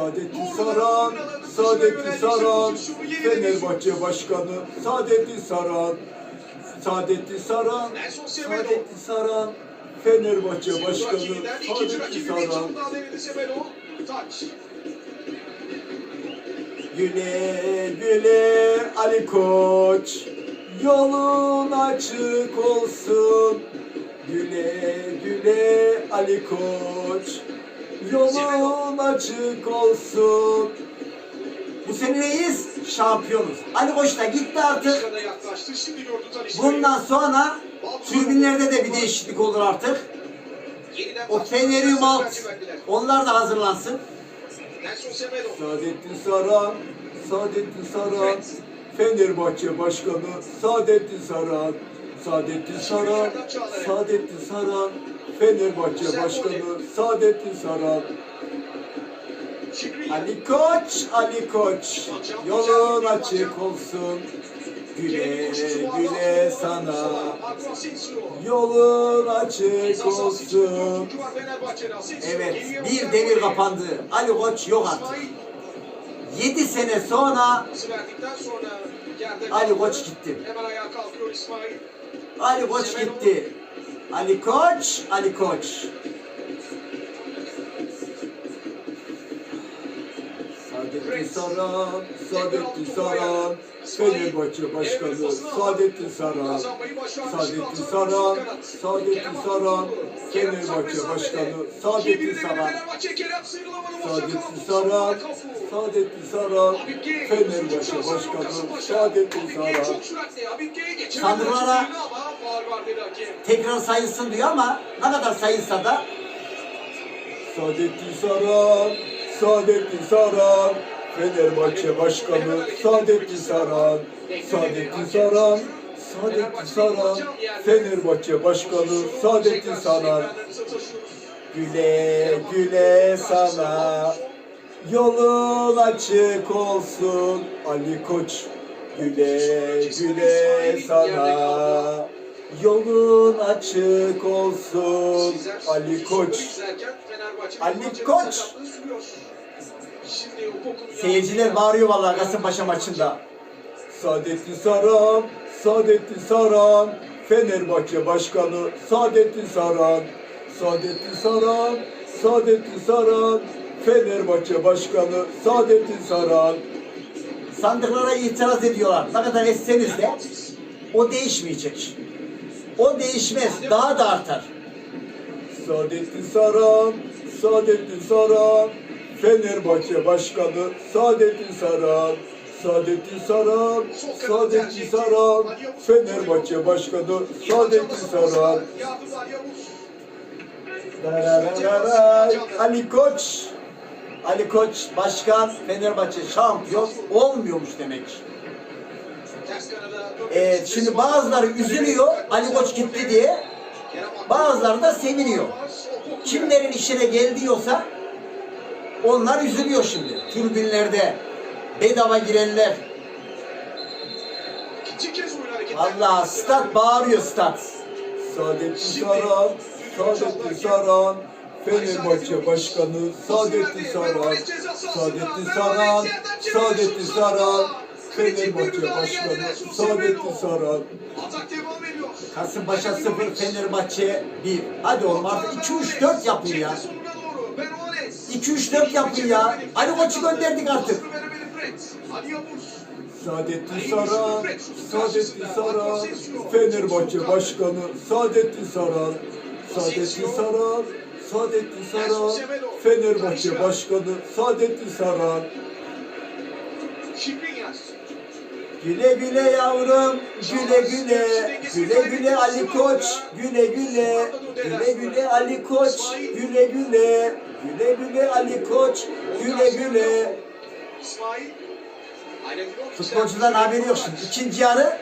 Saadettin Saran, Saadettin Saran, Fenerbahçe Başkanı Saadettin Saran, Saadettin Saran, Saadettin Saran, Fenerbahçe Başkanı Saadettin Saran, Güle güle Ali Koç, yolun açık olsun. Güle güle Ali Koç, yolun açık olsun. Bu sene neyiz? Şampiyonuz. Ali Koç da gitti artık. Bundan sonra tribünlerde de bir değişiklik olur artık. O Fener'i Malt, onlar da hazırlansın. Saadettin Saran, Saadettin Saran, Fenerbahçe Başkanı Saadettin Saran, Saadettin Saran, Saadettin Saran, Fenerbahçe Başkanı Saadettin Saran, Ali Koç, Ali Koç, yolun açık olsun. Güle güle sana, yolun açık olsun. Evet, bir devir kapandı. Ali Koç yok artık. 7 sene sonra Ali Koç gitti. Hemen ayağa kalkıyor İsmail. Ali Koç gitti. Ali Koç, Ali Koç. Saran, Saadettin Saran, Fenerbahçe Başkanı Saadettin Saran, Saadettin Saran, Saadettin Saran, Fenerbahçe Başkanı Saadettin Saran, Saadettin Saran, Saadettin Saran, Fenerbahçe Başkanı Saadettin Saran. Sandıklara tekrar sayılsın diyor ama ne kadar sayılsa da Saadettin Saran, Saadettin Saran, Fenerbahçe Başkanı Saadettin Saran, Saadettin Saran, Saadettin Saran, Fenerbahçe Başkanı Saadettin Saran. Güle güle sana, yolun açık olsun Ali Koç. Güle güle sana, yolun açık olsun Ali Koç. Ali Koç. Seyirciler bağırıyor vallahi Kasımpaşa maçında. Saadettin Saran, Saadettin Saran, Fenerbahçe Başkanı Saadettin Saran, Saadettin Saran, Saadettin Saran, Fenerbahçe Başkanı Saadettin Saran. Sandıklara itiraz ediyorlar. Ne kadar etseniz de o değişmeyecek. O değişmez, daha da artar. Saadettin Saran, Saadettin Saran, Fenerbahçe Başkanı Saadettin Saran, Saadettin Saran, Saadettin Saran, Fenerbahçe Başkanı Saadettin Saran. Ali Koç, Ali Koç Başkan Fenerbahçe şampiyon olmuyormuş demek. Evet, şimdi bazıları üzülüyor Ali Koç gitti diye, bazıları da seviniyor. Kimlerin işine geldiyorsa onlar üzülüyor şimdi. Tribünlerde bedava girenler. Allah stat bağırıyor stat. Saadettin Saran, Saadettin Saran, Fenerbahçe Başkanı Saadettin Saran, Saadettin Saran, Saadettin Saran, Fenerbahçe Başkanı Saadettin Saran. Kasımpaşa 0, Fenerbahçe 1. Hadi oğlum artık 2-3-4 yapın ya. Sonuna doğru. Benoales. 2-3-4 yapın ya. Ali Koç'u gönderdik artık. Saadettin Saran, Saadettin Saran, Fenerbahçe Başkanı Saadettin Saran, Saadettin Saran, Saadettin Saran, Fenerbahçe Başkanı Saadettin. Şikrinyas. Güle güle yavrum, güle güle, güle güle Ali Koç, güle güle, güle güle Ali Koç, güle güle, güle güle Ali Koç, güle güle. Futbolcudan haberi yok şimdi. İkinci yarı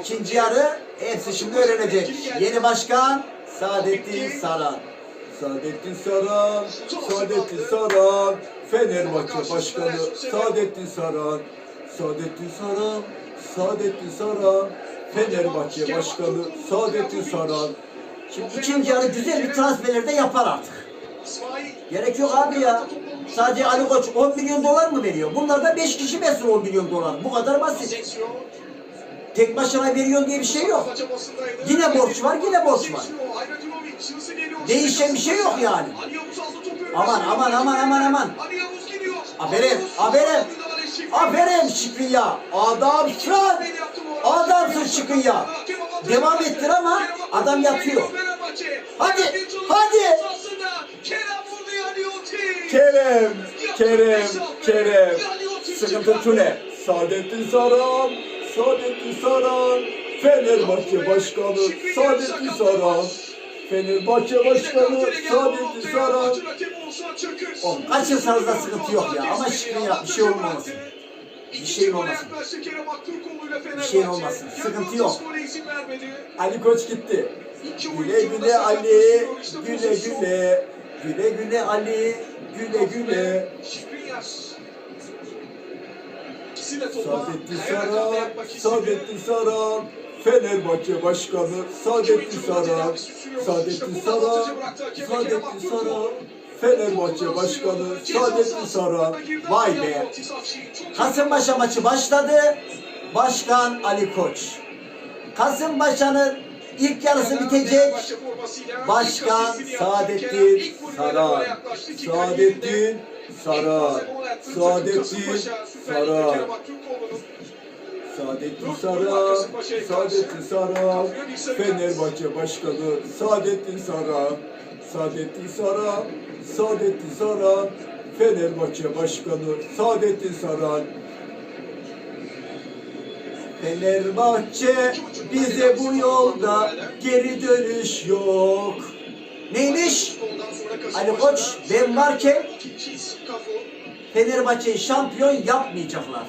İkinci yarı hepsi şimdi öğrenecek. Yeni başkan Saadettin Saran. Saadettin Saran, Saadettin Saran, Fenerbahçe Başkanı Saadettin Saran, Saadettin Saran, Saadettin Saran, Fenerbahçe Başkanı Saadettin Saran. Şimdi ikinci yarı güzel bir transferler de yapar artık. Gerek yok abi ya. Sadece Ali Koç 10 milyon dolar mı veriyor? Bunlar da 5 kişi versin 10 milyon dolar. Bu kadar basit. Tek başına veriyorsun diye bir şey yok. Yine borç var, yine borç var. Değişen bir şey yok yani. Aman, aman, aman, aman, aman. Aferin, aferin. müdahale Şükrü. Aferin Şükrü'ya. Adamsın. Beni yaptı Devam ettir ama adam yatıyor. Hadi, hadi. Kerem. Kerem, Kerem. Sıkıntı şu ne? Saadettin Saran, Saadettin Saran. Fenerbahçe Başkanı Saadettin Saran. Fenerbahçe Başkanı Saadettin Saran. Oğlum kaçırsanız da sıkıntı yok ya. Ama Şükrü'ya bir şey olmasın. Bir şeyin olmasın. Bir şeyin olmasın. Sıkıntı yok. Ali Koç gitti. Güle güle Ali, güle güle. Güle güle Ali. Güle güle. Saadettin Saran, Saadettin Saran. Fenerbahçe Başkanı Saadettin Saran. Saadettin Saran, Saadettin Saran. Fenerbahçe Başkanı Saadettin Saran. Vay be. Kasımpaşa maçı başladı. Başkan Ali Koç. Kasımpaşa'nın ilk yarısı bitecek. Başkan Saadettin Saran. Saadettin Saran. Saadettin Saran. Saadettin Saran, Saadettin Saran, Fenerbahçe Başkanı Saadettin Saran, Saadettin Saran, Saadettin Saran, Fenerbahçe Başkanı Saadettin Saran, Fenerbahçe bize bu yolda geri dönüş yok. Neymiş? Ali Koç ben varken Fenerbahçe'yi şampiyon yapmayacaklar.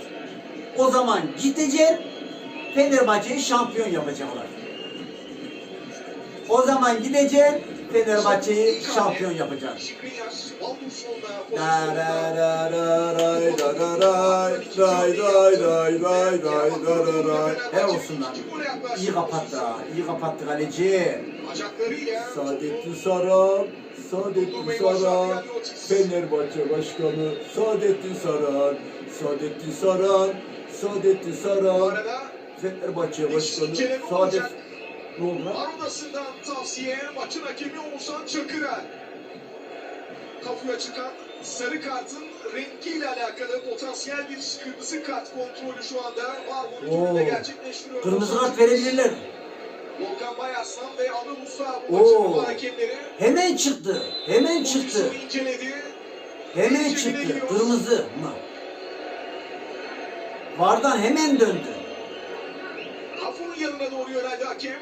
O zaman gideceksin Fenerbahçe'yi şampiyon yapacaklar. O zaman gideceksin Fenerbahçe'yi şampiyon ray. Helal olsun lan. İyi kapattı ha. iyi kapattı kaleci. Saadettin Saran, Saadettin Saran, Fenerbahçe Başkanı Saadettin Saran, Saadettin Saran, Saadettin Saran, Fenerbahçe Başkanı Saadet... Ne oldu lan? Tavsiye maçın hakemi Oğuzhan Çakır'a. Kapıya çıkan sarı kartın rengiyle alakalı potansiyel bir kırmızı kart kontrolü şu anda var monitöründe gerçekleştiriyor. Kırmızı kart verebilirler. Volkan Bayaslan ve Anıl Musa maçın hakemleri. Hemen çıktı. Hemen çıktı. İnceledi. Hemen çıktı. Kırmızı mı? Vardan hemen döndü. Kafunun yanına doğru yöneldi hakem.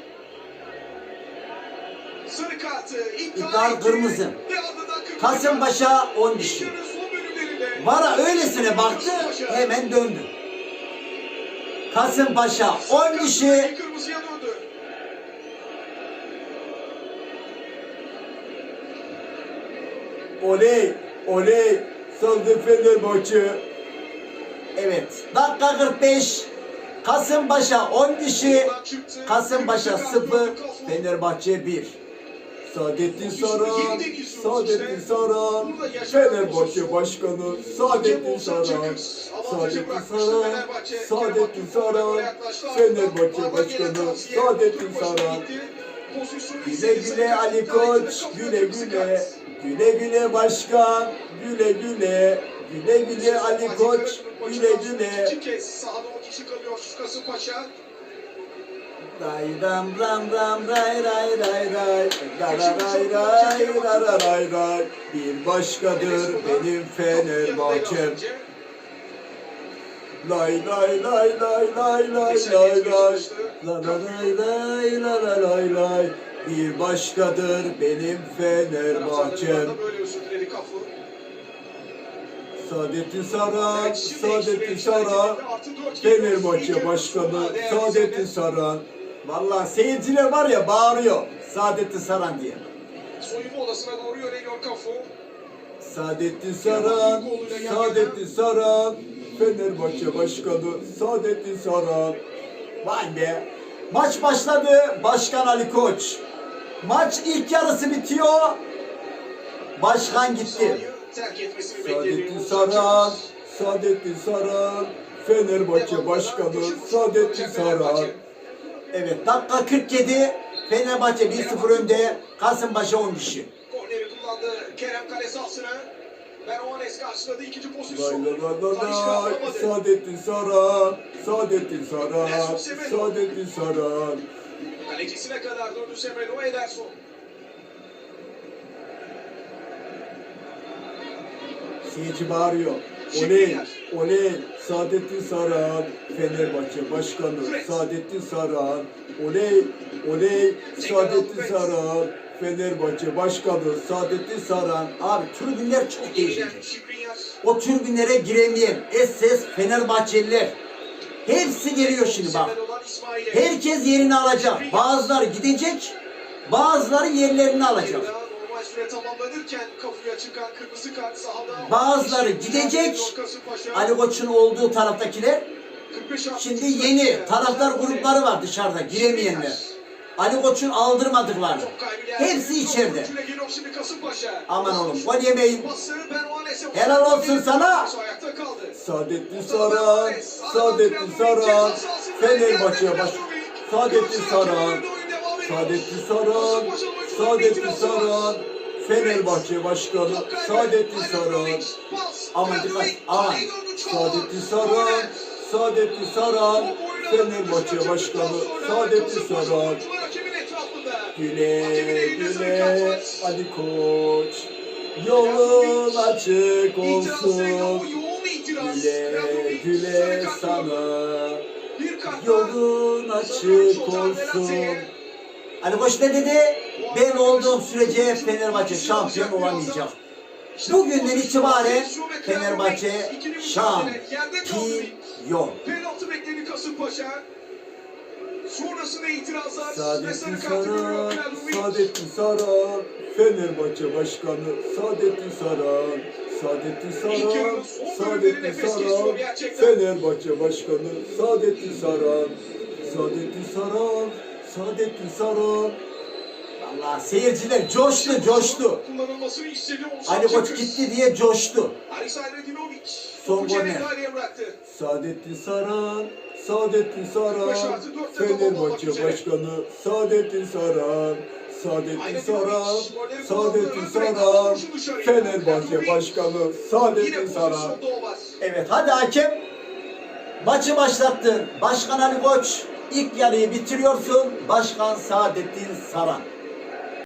Sarı kartı iptal, kırmızı. Kasımpaşa 10 kart. dişi. İlk yarının son bölümlerinde Vara öylesine baktı hemen döndü. Kasımpaşa 10 dişi. Kırmızıya döndü. Oley, oley, saldı Fenerbahçe. Evet. Dakika 45. Kasımpaşa 10 dişi. Oradan çıktı. Kasımpaşa Kırmızı kart 0. gördü Kafu. Fenerbahçe 1. Saadettin Saran, Saadettin Saran, Fenerbahçe Başkanı Saadettin Saran, Saadettin Saran, Saadettin Saran, Fenerbahçe Başkanı Saadettin Saran, Güle güle Ali Koç. Güle güle. Güle güle başkan. Güle güle. Güle güle Ali Koç. Güle güle. İki kez sahada 10 kişi kalıyor Kasımpaşa. Ray ram ram ram ray ray ray ray. La la ray ray la la ray ray. Bir başkadır benim Fenerbahçem. Lay lay lay lay lay lay lay lay. La la lay lay la la lay lay. Bir başkadır benim Fenerbahçem. Saadettin Saran, Saadettin Saran, Fenerbahçe Başkanı Saadettin Saran. Vallahi seyirciler var ya bağırıyor. Saadettin Saran diye. Soyunma odasına doğru yöneliyor Kafu. Saadettin Saran, Saadettin Saran, Fenerbahçe Başkanı Saadettin Saran. Vay be. Maç başladı. Başkan Ali Koç. Maç ilk yarısı bitiyor. Başkan gitti. Saadettin Saran. Saadettin Saran, Fenerbahçe Başkanı Saadettin Saran. Evet dakika 47 Fenerbahçe 1-0 önde. Kasımpaşa 10 kişi. Korneri kullandı. Kerem kale sahasına. Berwanes karşıladı ikinci pozisyon. lay lay Talişka lay, alamadı. Saadettin Saran, Saadettin Saran, Saadettin Saran. Kalecisine kadar döndü Semedo Ederson. Seyirci bağırıyor. Oley, oley, Saadettin Saran, Fenerbahçe Başkanı. Saadettin Saran, oley, oley, Saadettin Saran, Fenerbahçe Başkanı. Saadettin Saran. Abi tribünler çok değişecek. O tribünlere giremeyen SS Fenerbahçeliler. Hepsi geliyor şimdi bak. Herkes yerini alacak. Bazıları gidecek, bazıları yerlerini alacak. Süre tamamlanırken kapıya çıkan kırmızı kart sahada. Bazıları gidecek. Ali Koç'un olduğu taraftakiler 45 artı şimdi yeni taraftar grupları var dışarıda giremeyenler. Ali Koç'un aldırmadıkları. Hepsi içeride. Aman oğlum gol yemeyin. Helal olsun sana. Saadettin Saran, Saadettin Saran, Fenerbahçe Baş... Saadettin Saran, Saadettin Saran, Saadettin Saran, Fenerbahçe Başkanı Saadettin Saran. Aman dikkat, aman. Saadettin Saran, Saadettin Saran, Fenerbahçe Başkanı Saadettin Saran. Güle güle Ali Koç, yolun açık olsun. Güle güle sana, yolun açık olsun. Ali Koç ne dedi? Ben olduğum sürece Fenerbahçe şampiyon olamayacak. Bugünden itibaren Fenerbahçe şampiyon. Penaltı bekledi Kasımpaşa. Sonrasında itirazlar Saadettin Saran. Saadettin Saran, Fenerbahçe Başkanı Saadettin Saran, Saadettin Saran, Saadettin Saran, Fenerbahçe Başkanı Saadettin Saran, Saadettin Saran, Saadettin Saran. Allah seyirciler coştu coştu. Kullanılmasını istedi Oğuzhan Ali Koç gitti diye coştu. Aris Aydinovic. Son. Saadettin Saran, Saadettin Saran, Fenerbahçe. Başkanı Saadettin Saran, Saadettin Saran, Saadettin Saran. Fenerbahçe. Başkanı Saadettin Saran. Evet hadi hakem. Maçı başlattın. Başkan Ali Koç ilk yarıyı bitiriyorsun. Başkan Saadettin Saran.